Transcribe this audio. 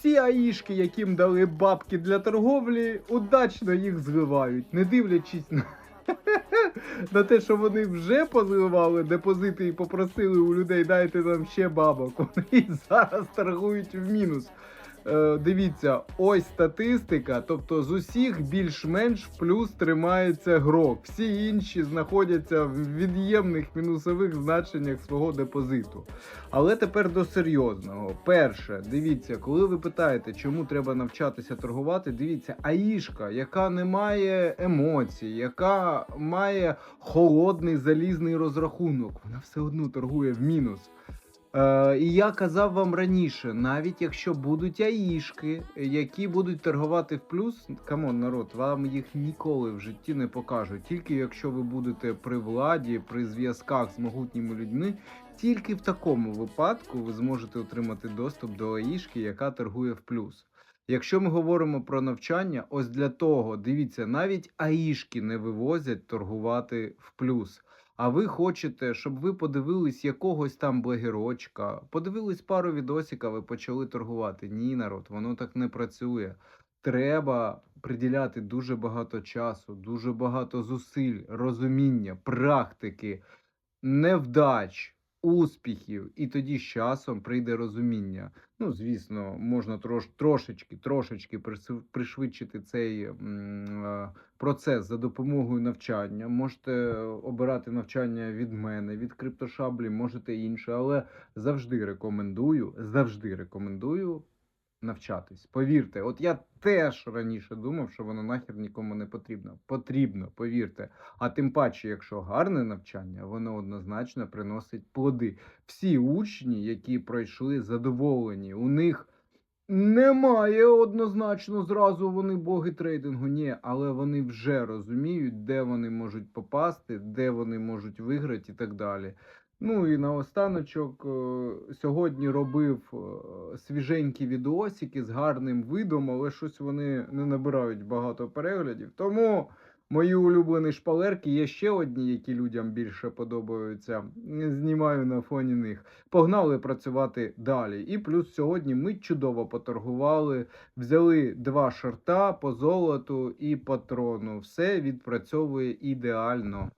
всі аїшки, яким дали бабки для торговлі, удачно їх зливають, не дивлячись на. На те, що вони вже позливали депозити і попросили у людей дайте нам ще бабок. Вони і зараз торгують в мінус. Е, дивіться, ось статистика. Тобто з усіх більш-менш плюс тримається грок. Всі інші знаходяться в від'ємних мінусових значеннях свого депозиту. Але тепер до серйозного. Перше, дивіться, коли ви питаєте, чому треба навчатися торгувати, дивіться, аїшка, яка не має емоцій, яка має холодний залізний розрахунок, вона все одно торгує в мінус. Е, і я казав вам раніше, навіть якщо будуть аїшки, які будуть торгувати в плюс, камон, народ, вам їх ніколи в житті не покажуть. Тільки якщо ви будете при владі, при зв'язках з могутніми людьми, тільки в такому випадку ви зможете отримати доступ до аїшки, яка торгує в плюс. Якщо ми говоримо про навчання, ось для того, дивіться, навіть аїшки не вивозять торгувати в плюс. А ви хочете, щоб ви подивились якогось там блогерочка, подивились пару відосиків ви почали торгувати. Ні, народ, воно так не працює. Треба приділяти дуже багато часу, дуже багато зусиль, розуміння, практики, невдач, успіхів, і тоді з часом прийде розуміння. Ну, звісно, можна трош, трошечки, трошечки пришвидшити цей м, е, процес за допомогою навчання. Можете обирати навчання від мене, від криптошаблі, можете інше, але завжди рекомендую, завжди рекомендую навчатись. Повірте, от я теж раніше думав, що воно нахер нікому не потрібно. Потрібно, повірте. А тим паче, якщо гарне навчання, воно однозначно приносить плоди. Всі учні, які пройшли задоволені, у них. Немає однозначно зразу вони боги трейдингу, ні, але вони вже розуміють, де вони можуть попасти, де вони можуть виграти і так далі. Ну і наостаночок е, сьогодні робив е, свіженькі відосики з гарним видом, але щось вони не набирають багато переглядів. Тому мої улюблені шпалерки є ще одні, які людям більше подобаються. Знімаю на фоні них. Погнали працювати далі. І плюс сьогодні ми чудово поторгували, взяли два шорта по золоту і патрону. Все відпрацьовує ідеально.